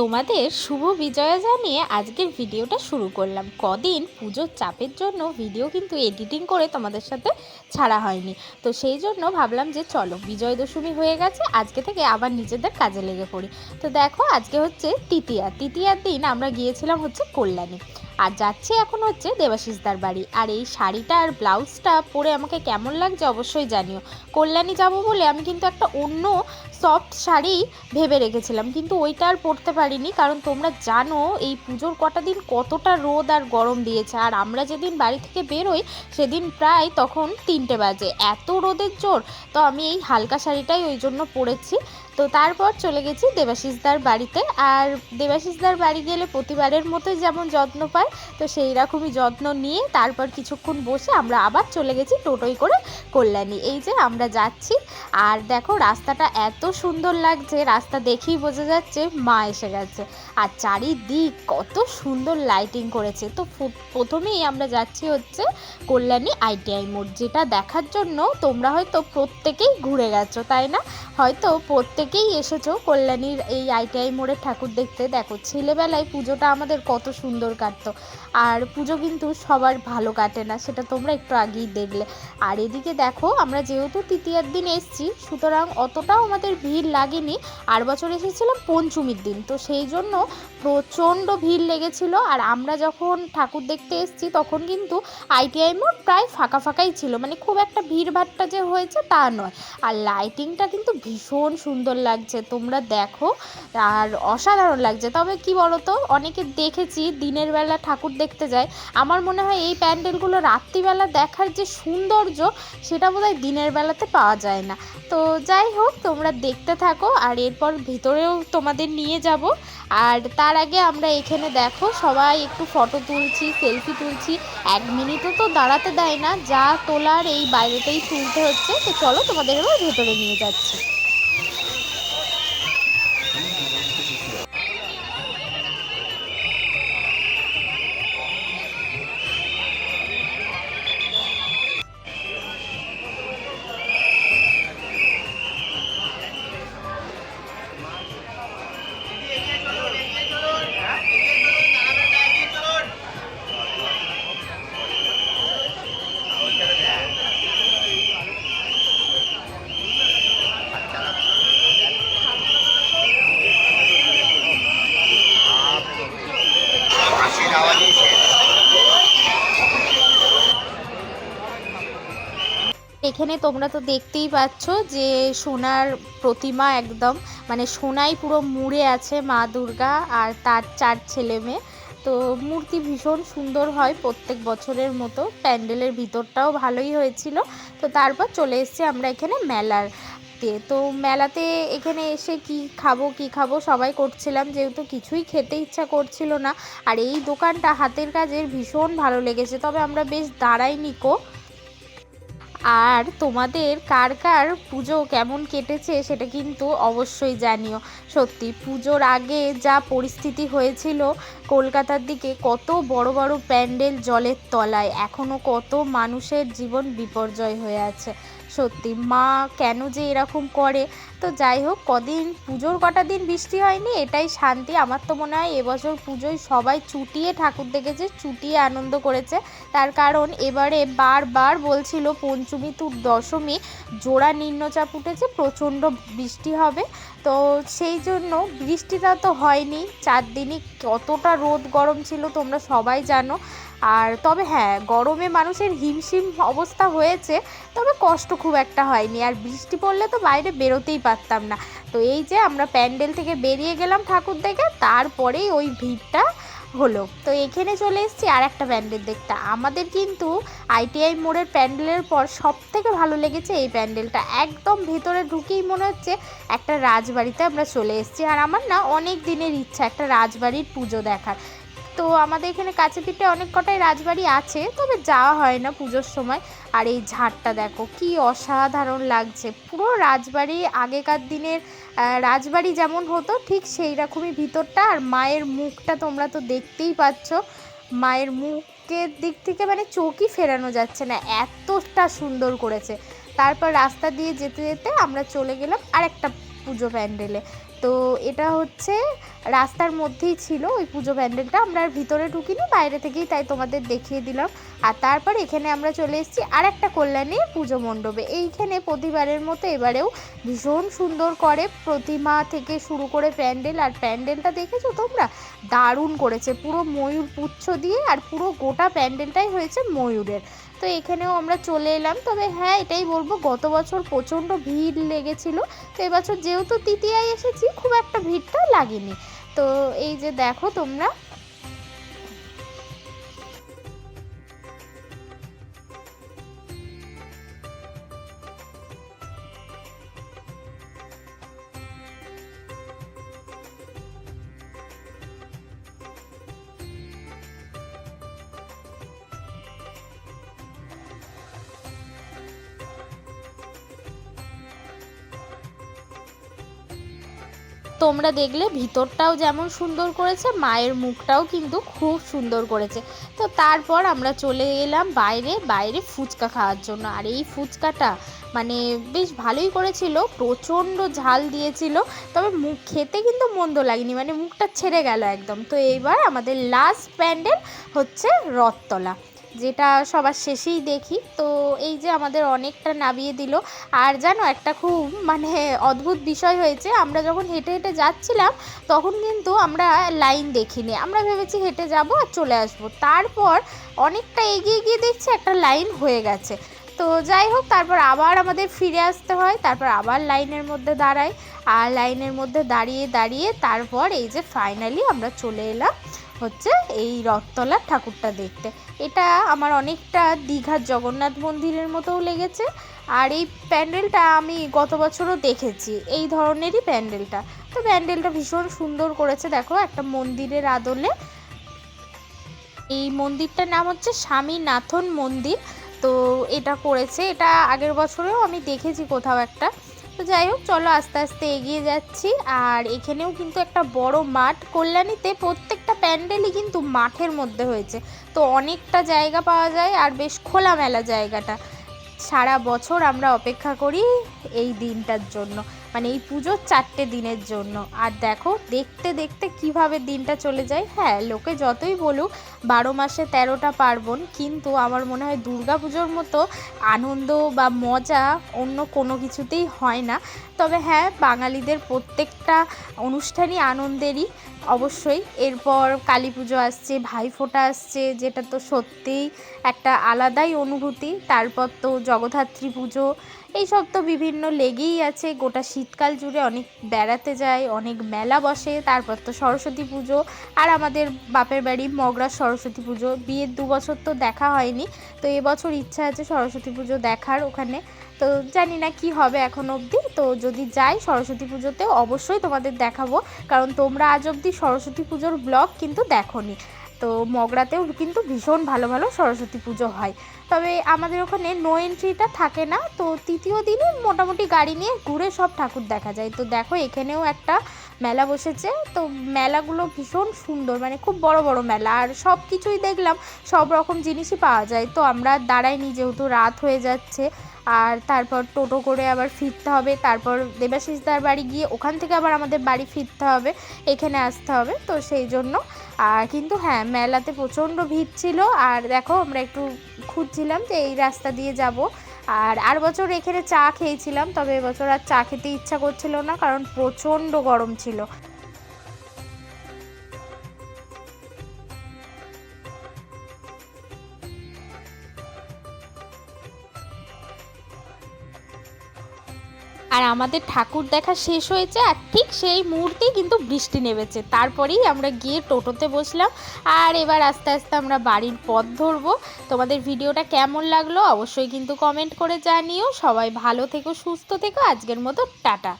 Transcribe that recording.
তোমাদের শুভ বিজয়া জানিয়ে আজকের ভিডিওটা শুরু করলাম। কদিন পুজোর চাপের জন্য ভিডিও কিন্তু এডিটিং করে তোমাদের সাথে ছাড়া হয়নি। তো সেই জন্য ভাবলাম যে চলো, বিজয় দশমী হয়ে গেছে, আজকে থেকে আবার নিজেদের কাজে লেগে পড়ি। তো দেখো, আজকে হচ্ছে তৃতীয়া। তৃতীয়ার দিন আমরা গিয়েছিলাম হচ্ছে কল্যাণী। আর যাচ্ছে এখন হচ্ছে দেবাশিসদার বাড়ি। আর এই শাড়িটা আর ব্লাউজটা পরে আমাকে কেমন লাগছে অবশ্যই জানিও। কল্যাণী যাব বলে আমি কিন্তু একটা অন্য সফট শাড়ি ভেবে রেখেছিলাম, কিন্তু ওইটা আর পরতে পারিনি, কারণ তোমরা জানো এই পুজোর কটা দিন কতটা রোদ আর গরম দিয়েছে। আর আমরা যেদিন বাড়ি থেকে বেরোই, সেদিন প্রায় তখন তিনটে বাজে। এত রোদের জোর, তো আমি এই হালকা শাড়িটাই ওই জন্য পরেছি। তো তারপর চলে গেছি দেবাশিসদার বাড়িতে। আর দেবাশিসদার বাড়ি গেলে প্রতিবারের মতোই যেমন যত্ন পায়, তো সেই রকমই যত্ন নিয়ে তারপর কিছুক্ষণ বসে আমরা আবার চলে গেছি টোটোই করে কল্যাণী। এই যে আমরা যাচ্ছি, আর দেখো রাস্তাটা এত সুন্দর লাগছে, রাস্তা দেখেই বোঝা যাচ্ছে মা এসে গেছে। আর চারিদিক কত সুন্দর লাইটিং করেছে। তো প্রথমেই আমরা যাচ্ছি হচ্ছে কল্যাণী আইটিআই মোড়, যেটা দেখার জন্য তোমরা হয়তো প্রত্যেকেই ঘুরে গেছো, তাই না? হয়তো প্রত্যেকেই এসেছ কল্যাণীর এই আইটিআই মোড়ের ঠাকুর দেখতে। দেখো, ছেলেবেলায় পুজোটা আমাদের কত সুন্দর কাটতো। আর পুজো কিন্তু সবার ভালো কাটে না, সেটা তোমরা একটু আগেই দেখলে। আর এদিকে দেখো, আমরা যেহেতু তৃতীয়ার দিন এসেছি, সুতরাং অতটাও আমাদের ভিড় লাগেনি। আর বছর এসেছিলাম পঞ্চমীর দিন, তো সেই জন্য প্রচণ্ড ভিড় লেগেছিল। আর আমরা যখন ঠাকুর দেখতে এসেছি, তখন কিন্তু আইটিআই মোড় প্রায় ফাঁকা ফাঁকাই ছিল। মানে খুব একটা ভিড় যে হয়েছে তা নয়। আর লাইটিংটা কিন্তু ভীষণ সুন্দর লাগছে, তোমরা দেখো। আর অসাধারণ লাগছে। তবে কি বলতো, অনেকে দেখেছি দিনের বেলা ঠাকুর দেখতে যায়। আমার মনে হয় এই প্যান্ডেলগুলো রাত্রিবেলা দেখার যে সৌন্দর্য, সেটা বোধহয় দিনের বেলাতে পাওয়া যায় না। তো যাই হোক, তোমরা দেখতে থাকো, আর এরপর ভিতরেও তোমাদের নিয়ে যাব। আর তার আগে আমরা এখানে দেখো, সবাই একটু ফটো তুলছি, সেলফি তুলছি। এক মিনিটও তো দাঁড়াতে দেয় না, যা তোলার এই বাইরেতেই তুলতে হচ্ছে। তো চলো তোমাদের এবার ভেতরে নিয়ে যাচ্ছি। এখানে তোমরা তো দেখতেই পাচ্ছ যে সোনার প্রতিমা একদম মানে সোনাই পুরো মুড়ে আছে মা দুর্গা আর তার চার ছেলে মেয়ে। তো মূর্তি ভীষণ সুন্দর হয় প্রত্যেক বছরের মতো, প্যান্ডেলের ভিতরটাও ভালোই হয়েছিল। তো তারপর চলে এসেছি আমরা এখানে মেলার তে মেলাতে এখানে এসে কি খাব কি খাব সবাই করছিলাম, যেহেতু কিছুই খেতে ইচ্ছা করছিল না। আর এই দোকানটা হাতের কাজের ভীষণ ভালো লেগেছে, তবে আমরা বেশ দাঁড়াইনি কো। আর তোমাদের কার কার পুজো কেমন কেটেছে সেটা কিন্তু অবশ্যই জানিও। সত্যি, পুজোর আগে যা পরিস্থিতি হয়েছিল কলকাতার দিকে, কত বড় বড় প্যান্ডেল জলের তলায় এখনও কত মানুষের জীবন বিপর্যয় হয়ে আছে। সত্যি, মা কেন যে এরকম করে? তো যাই হোক, কদিন, পুজোর কটা দিন বৃষ্টি হয়নি, এটাই শান্তি। আমার তো মনে হয় এবছর পুজোয় সবাই চুটিয়ে, ঠাকুর দেখেছে, চুটিয়ে আনন্দ করেছে। তার কারণ এবারে বারবার বলছিল পঞ্চমী টু দশমী, জোড়া নিম্নচাপ উঠেছে, প্রচণ্ড বৃষ্টি হবে। তো সেই জন্য বৃষ্টিটা তো হয়নি চার দিনই কতটা রোদ গরম ছিল তোমরা সবাই জানো। আর তবে হ্যাঁ গরমে মানুষের হিমশিম অবস্থা হয়েছে, তবে কষ্ট খুব একটা হয়নি। আর বৃষ্টি পড়লে তো বাইরে বেরোতেই পারতাম না। তো এই যে আমরা প্যান্ডেল থেকে বেরিয়ে গেলাম ঠাকুর দেখে, তারপরেই ওই ভিড়টা হলো। তো এখানে চলে এসেছি আর একটা প্যান্ডেল দেখতে। আমাদের কিন্তু আইটিআই মোড়ের প্যান্ডেলের পর সব থেকে ভালো লেগেছে এই প্যান্ডেলটা। একদম ভেতরে ঢুকেই মনে হচ্ছে একটা রাজবাড়িতে আমরা চলে এসেছি। আর আমার না অনেক দিনের ইচ্ছা একটা রাজবাড়ির পুজো দেখার। তো আমাদের এখানে কাছে পিঠে অনেক কটাই রাজবাড়ি আছে, তবে যাওয়া হয় না পুজোর সময়। আর এই ঝাড়টা দেখো, কি অসাধারণ লাগছে। পুরো রাজবাড়ি, আগেকার দিনের রাজবাড়ি যেমন হতো, ঠিক সেই রকমই ভিতরটা। আর মায়ের মুখটা তোমরা তো দেখতেই পাচ্ছ, মায়ের মুখের দিক থেকে মানে চোখই ফেরানো যাচ্ছে না, এতটা সুন্দর করেছে। তারপর রাস্তা দিয়ে যেতে যেতে আমরা চলে গেলাম আরেকটা পুজো প্যান্ডেলে। তো এটা হচ্ছে রাস্তার মধ্যেই ছিল ওই পুজো প্যান্ডেলটা। আমরা আর ভিতরে ঢুকিনি, বাইরে থেকেই তাই তোমাদের দেখিয়ে দিলাম। আর তারপর এখানে আমরা চলে এসেছি আর একটা কল্যাণীর পুজো মণ্ডপে। এইখানে প্রতিবারের মতো এবারেও ভীষণ সুন্দর করে প্রতিমা থেকে শুরু করে প্যান্ডেল, আর প্যান্ডেলটা দেখেছ তোমরা? দারুণ করেছে। পুরো ময়ূর পুচ্ছ দিয়ে আর পুরো গোটা প্যান্ডেলটাই হয়েছে ময়ূরের। তো এখানেও আমরা চলে এলাম। তবে হ্যাঁ এটাই বলব, গত বছর প্রচণ্ড ভিড় লেগেছিল। তো এবছর যেহেতু তৃতীয়ায় এসেছি খুব একটা ভিড়টা লাগেনি। তো এই যে দেখো তোমরা তোমরা দেখলে ভিতরটাও যেমন সুন্দর করেছে, মায়ের মুখটাও কিন্তু খুব সুন্দর করেছে। তো তারপর আমরা চলে এলাম বাইরে বাইরে ফুচকা খাওয়ার জন্য। আর এই ফুচকাটা মানে বেশ ভালোই করেছিল, প্রচণ্ড ঝাল দিয়েছিল, তবে মুখ খেতে কিন্তু মন্দ লাগেনি মানে মুখটা ছেড়ে গেল একদম। তো এইবার আমাদের লাস্ট প্যান্ডেল হচ্ছে রথতলা যেটা সবার শেষেই দেখি। তো এই যে আমাদের অনেকটা নামিয়ে দিল। আর জানো, একটা খুব মানে অদ্ভুত বিষয় হয়েছে। আমরা যখন হেঁটে হেঁটে যাচ্ছিলাম, তখন কিন্তু আমরা লাইন দেখিনি। আমরা ভেবেছি হেঁটে যাব আর চলে আসব। তারপর অনেকটা এগিয়ে গিয়ে দেখছি একটা লাইন হয়ে গেছে। তো যাই হোক, তারপর আবার আমাদের ফিরে আসতে হয়। তারপর আবার লাইনের মধ্যে দাঁড়াই। আর লাইনের মধ্যে দাঁড়িয়ে দাঁড়িয়ে তারপর এই যে ফাইনালি আমরা চলে এলাম। হচ্ছে এই রথতলার ঠাকুরটা দেখতে। এটা আমার অনেকটা দীঘার জগন্নাথ মন্দিরের মতোও লেগেছে। আর এই প্যান্ডেলটা আমি গত বছরও দেখেছি, এই ধরনেরই প্যান্ডেলটা। তো প্যান্ডেলটা ভীষণ সুন্দর করেছে, দেখো একটা মন্দিরের আদলে। এই মন্দিরটার নাম হচ্ছে স্বামীনাথন মন্দির। তো এটা করেছে, এটা আগের বছরেও আমি দেখেছি কোথাও একটা। তো যাই হোক, চলো আস্তে আস্তে এগিয়ে যাচ্ছি। আর এখানেও কিন্তু একটা বড় মাঠ। কল্যাণীতে প্রত্যেকটা প্যান্ডেলই কিন্তু মাঠের মধ্যে হয়েছে। তো অনেকটা জায়গা পাওয়া যায় আর বেশ খোলামেলা জায়গাটা। সারা বছর আমরা অপেক্ষা করি এই দিনটার জন্য। মানে এই পুজোর চারটে দিনের জন্য। আর দেখো, দেখতে দেখতে কীভাবে দিনটা চলে যায়? হ্যাঁ লোকে যতই বলুক, বারো মাসে তেরোটা পার্বণ, কিন্তু আমার মনে হয় দুর্গা পুজোর মতো আনন্দ বা মজা অন্য কোনো কিছুতেই হয় না। তবে হ্যাঁ বাঙালিদের প্রত্যেকটা অনুষ্ঠানই আনন্দেরই, অবশ্যই। এরপর কালী পুজো আসছে ভাইফোঁটা আসছে, যেটা তো সত্যিই একটা আলাদাই অনুভূতি। তারপর তো জগদ্ধাত্রী পুজো এইসব তো বিভিন্ন লেগেই আছে। গোটা শীতকাল জুড়ে অনেক বেড়াতে যায়, অনেক মেলা বসে, তারপর তো সরস্বতী পুজো আর আমাদের বাপের বাড়ি মগরা সরস্বতী পুজো। বিয়ের দু বছর তো দেখা হয়নি, তো এবছর ইচ্ছা আছে সরস্বতী পুজো দেখার ওখানে। তো জানি না কি হবে এখন অবধি, তো যদি যাই সরস্বতী পুজোতেও অবশ্যই তোমাদের দেখাবো। কারণ তোমরা আজ অবধি সরস্বতী পুজোর ব্লগ কিন্তু দেখোনি। তো মগরাতেও কিন্তু ভীষণ ভালো ভালো সরস্বতী পুজো হয়। তবে আমাদের ওখানে নো এন্ট্রিটা থাকে না, তো তৃতীয় দিনে মোটামুটি গাড়ি নিয়ে ঘুরে সব ঠাকুর দেখা যায়। তো দেখো, এখানেও একটা মেলা বসেছে, তো মেলাগুলো ভীষণ সুন্দর মানে খুব বড় বড় মেলা। আর সব কিছুই দেখলাম, সব রকম জিনিসই পাওয়া যায়। তো আমরা দাঁড়াইনি যেহেতু রাত হয়ে যাচ্ছে, আর তারপর টোটো করে আবার ফিরতে হবে। তারপর দেবাশিসদার বাড়ি গিয়ে ওখান থেকে আবার আমাদের বাড়ি ফিরতে হবে, এখানে আসতে হবে। তো সেই জন্য আর কিন্তু হ্যাঁ মেলাতে প্রচণ্ড ভিড় ছিল। আর দেখো, আমরা একটু খুঁজছিলাম যে এই রাস্তা দিয়ে যাব। আর আর বছর এখানে চা খেয়েছিলাম, তবে এবছর আর চা খেতে ইচ্ছা করছিল না, কারণ প্রচণ্ড গরম ছিল। আমাদের ঠাকুর দেখা শেষ হয়েছে আর ঠিক সেই মুহূর্তেই কিন্তু বৃষ্টি নেমেছে। তারপরেই আমরা গিয়ে টোটোতে বসলাম আর এবার আস্তে আস্তে আমরা বাড়ির পথ ধরবো। তোমাদের ভিডিওটা কেমন লাগল অবশ্যই কিন্তু কমেন্ট করে জানিও। সবাই ভালো থেকো, সুস্থ থেকো। আজকের মতো টাটা।